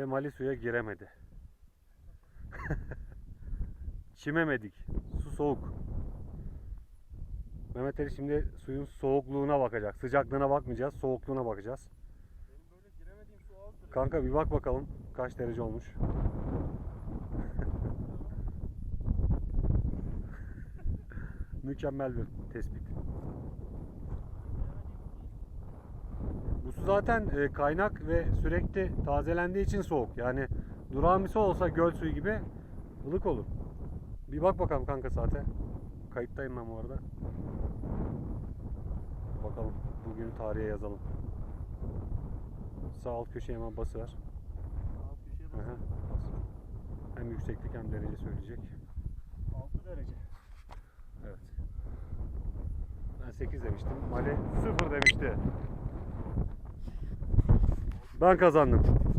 Ve Mali suya giremedi. Çimemedik. Su soğuk. Mehmet Ali şimdi suyun soğukluğuna bakacak. Sıcaklığına bakmayacağız. Soğukluğuna bakacağız. Benim böyle giremediğim su azdır. Kanka bir bak bakalım kaç derece olmuş. Mükemmel bir tespit. Bu su zaten e, kaynak ve sürekli tazelendiği için soğuk. Yani su olsa göl suyu gibi ılık olur. Bir bak bakalım kanka saate. Kayıttayım ben bu arada. Bakalım bugünü tarihe yazalım. Sağ alt köşeye hemen basıver. Alt köşeye bak. Hem yükseklik hem derece söyleyecek. 6 derece. Evet. Ben 8 demiştim. Mali 0 demişti. Ben kazandım.